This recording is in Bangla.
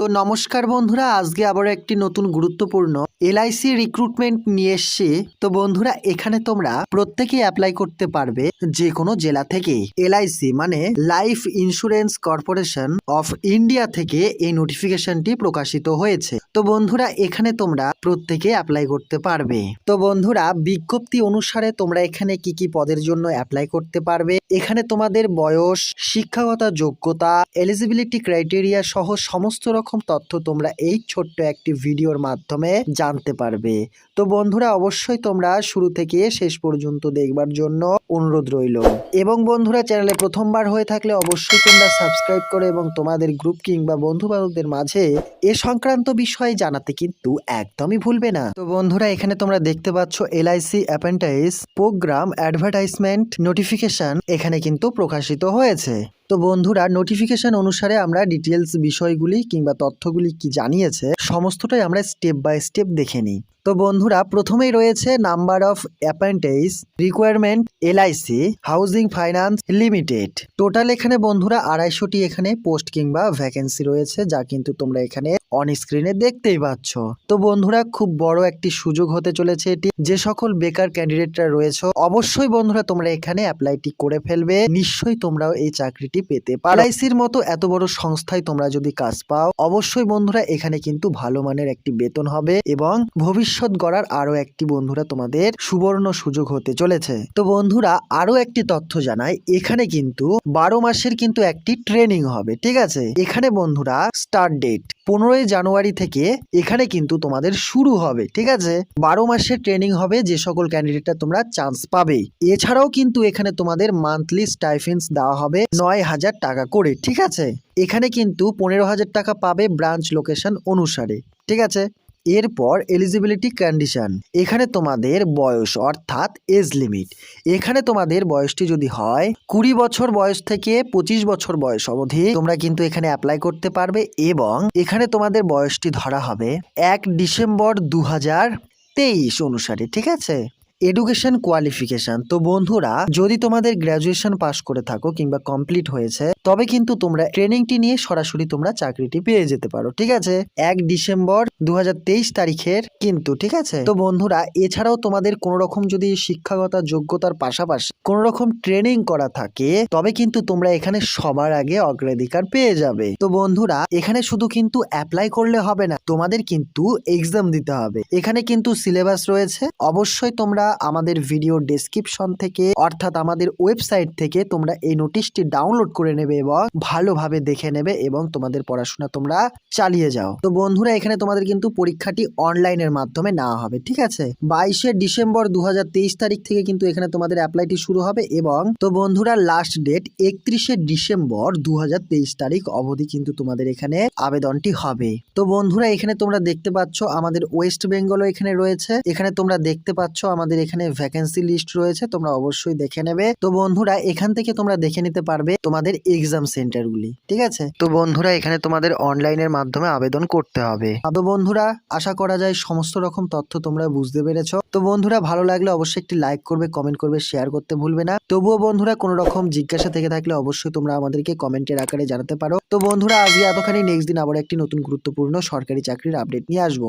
তো নমস্কার বন্ধুরা আজকে আবার একটি নতুন গুরুত্বপূর্ণ এলআইসি রিক্রুটমেন্ট নিয়ে এসছি। তো বন্ধুরা, এখানে তোমরা প্রত্যেকে অ্যাপ্লাই করতে পারবে যে কোনো জেলা থেকে। এলআইসি মানে life insurance corporation of India থেকে এই নোটিফিকেশনটি প্রকাশিত হয়েছে। তো বন্ধুরা, এখানে তোমরা প্রত্যেকে অ্যাপ্লাই করতে পারবে। তো বন্ধুরা, বিজ্ঞপ্তি অনুসারে তোমরা এখানে কি কি পদের জন্য অ্যাপ্লাই করতে পারবে? এখানে তোমাদের বয়স, শিক্ষাগত যোগ্যতা এলিজিবিলিটি ক্রাইটেরিয়া সহ সমস্ত রকম তথ্য তোমরা এই ছোট্ট একটি ভিডিওর মাধ্যমে জানতে পারবে। তো বন্ধুরা, অবশ্যই তোমরা শুরু থেকে শেষ পর্যন্ত দেখবার জন্য অনুরোধ রইল। এবং বন্ধুরা, চ্যানেলে প্রথমবার হয়ে থাকলে অবশ্যই তোমরা সাবস্ক্রাইব করে এবং তোমাদের গ্রুপ কিংবা বন্ধু বান্ধবদের মাঝে এ সংক্রান্ত বিষয়ে জানাতে কিন্তু একদমই ভুলবে না। তো বন্ধুরা, এখানে তোমরা দেখতে পাচ্ছ LIC apprentice programme advertisement notification এখানে কিন্তু প্রকাশিত হয়েছে। তো বন্ধুরা নোটিফিকেশন অনুসারে আমরা ডিটেলস বিষয়গুলি কিংবা তথ্যগুলি কি জানিয়েছে, সমস্তটাই আমরা স্টেপ বাই স্টেপ দেখে নিই। তো বন্ধুরা, প্রথমেই রয়েছে number of apprentice requirement LIC housing finance limited total এখানে বন্ধুরা, আড়াইশোটি এখানে পোস্ট কিংবা ভ্যাকেন্সি রয়েছে, যা কিন্তু তোমরা এখানে অন স্ক্রিনে দেখতেই পাচ্ছ। তো বন্ধুরা, খুব বড় একটি সুযোগ হতে চলেছে এটি। যে সকল বেকার ক্যান্ডিডেটরা রয়েছে, অবশ্যই বন্ধুরা তোমরা এখানে অ্যাপ্লাইটি করে ফেলবে। নিশ্চয়ই তোমরাও এই চাকরিটি পেতে পারো। এলআইসির মতো এত বড় সংস্থায় তোমরা যদি কাজ পাও, অবশ্যই বন্ধুরা এখানে কিন্তু ভালো মানের একটি বেতন হবে এবং ভবিষ্যৎ গড়ার আরও একটি বন্ধুরা তোমাদের সুবর্ণ সুযোগ হতে চলেছে। তো বন্ধুরা আরও একটি তথ্য জানাই, এখানে কিন্তু বারো মাসের কিন্তু একটি ট্রেনিং হবে, ঠিক আছে? এখানে বন্ধুরা স্টার্ট ডেট পনেরোই জানুয়ারি থেকে এখানে কিন্তু তোমাদের শুরু হবে, ঠিক আছে? বারো মাসের ট্রেনিং হবে, যে সকল ক্যান্ডিডেটরা তোমরা চান্স পাবে। এছাড়াও কিন্তু এখানে তোমাদের মান্থলি স্টাইফেন্স দেওয়া হবে নয় হাজার টাকা করে, ঠিক আছে? এখানে কিন্তু পনেরো হাজার টাকা পাবে ব্রাঞ্চ লোকেশন অনুসারে, ঠিক আছে? এরপর এলিজিবিলিটি কন্ডিশন এখানে তোমাদের বয়স, অর্থাৎ এজ লিমিট এখানে তোমাদের বয়সটি যদি হয়, কুড়ি বছর বয়স থেকে পঁচিশ বছর বয়স অবধি তোমরা কিন্তু এখানে অ্যাপ্লাই করতে পারবে এবং এখানে তোমাদের বয়সটি ধরা হবে এক ডিসেম্বর দু তেইশ অনুসারে, ঠিক আছে? এডুকেশন কোয়ালিফিকেশন তো বন্ধুরা, যদি তোমাদের গ্র্যাজুয়েশন পাস করে থাকো কিংবা কমপ্লিট হয়েছে, তবে কিন্তু তোমরা ট্রেনিংটি নিয়ে সরাসরি তোমরা চাকরিটি পেয়ে যেতে পারো, ঠিক আছে? এক ডিসেম্বর দু তারিখের কিন্তু, ঠিক আছে? তো বন্ধুরা, এছাড়াও তোমাদের কোনো রকম যদি শিক্ষাগত যোগ্যতার পাশাপাশি কোনো রকম ট্রেনিং করা থাকে, তবে কিন্তু তোমরা এখানে সবার আগে অগ্রাধিকার পেয়ে যাবে। তো বন্ধুরা, এখানে শুধু কিন্তু অ্যাপ্লাই করলে হবে না, তোমাদের কিন্তু এক্সাম দিতে হবে। এখানে কিন্তু সিলেবাস রয়েছে। অবশ্যই তোমরা আমাদের ভিডিও ডেসক্রিপশন থেকে, অর্থাৎ আমাদের ওয়েবসাইট থেকে তোমরা এই নোটিশটি ডাউনলোড করে নেবে এবং ভালোভাবে দেখে নেবে এবং তোমাদের পড়াশোনা তোমরা চালিয়ে যাও। তো বন্ধুরা, এখানে তোমাদের কিন্তু পরীক্ষাটি অনলাইনের মাধ্যমে নেওয়া হবে, ঠিক আছে? বাইশে ডিসেম্বর দুহাজার তেইশ তারিখ থেকে কিন্তু এখানে তোমাদের অ্যাপ্লাইটি শুরু হবে এবং, তো বন্ধুরা লাস্ট ডেট একত্রিশে ডিসেম্বর দু হাজার তেইশ তারিখ অবধি কিন্তু তোমাদের এখানে আবেদনটি হবে। তো বন্ধুরা, এখানে তোমরা দেখতে পাচ্ছ আমাদের ওয়েস্ট বেঙ্গলও এখানে রয়েছে। এখানে তোমরা দেখতে পাচ্ছ আমাদের এখানে ভ্যাকেন্সি লিস্ট রয়েছে, তোমরা অবশ্যই দেখে নেবে। তো বন্ধুরা, এখান থেকে তোমরা দেখে নিতে পারবে তোমাদের এক্সাম সেন্টারগুলি ঠিক আছে? তো বন্ধুরা, এখানে তোমাদের অনলাইনের মাধ্যমে আবেদন করতে হবে। তো বন্ধুরা, আশা করা যায় সমস্ত রকম তথ্য তোমরা বুঝতে পেরেছ। তো বন্ধুরা, ভালো লাগলে অবশ্যই একটি লাইক করবে কমেন্ট করবে শেয়ার করতে ভুলবে না। তবুও বন্ধুরা, কোনো রকম জিজ্ঞাসা থেকে থাকলে অবশ্যই তোমরা আমাদেরকে কমেন্টের আকারে জানাতে পারো। তো বন্ধুরা, আজকে এতখানি নেক্সট দিন আবার একটি নতুন গুরুত্বপূর্ণ সরকারি চাকরির আপডেট নিয়ে আসব।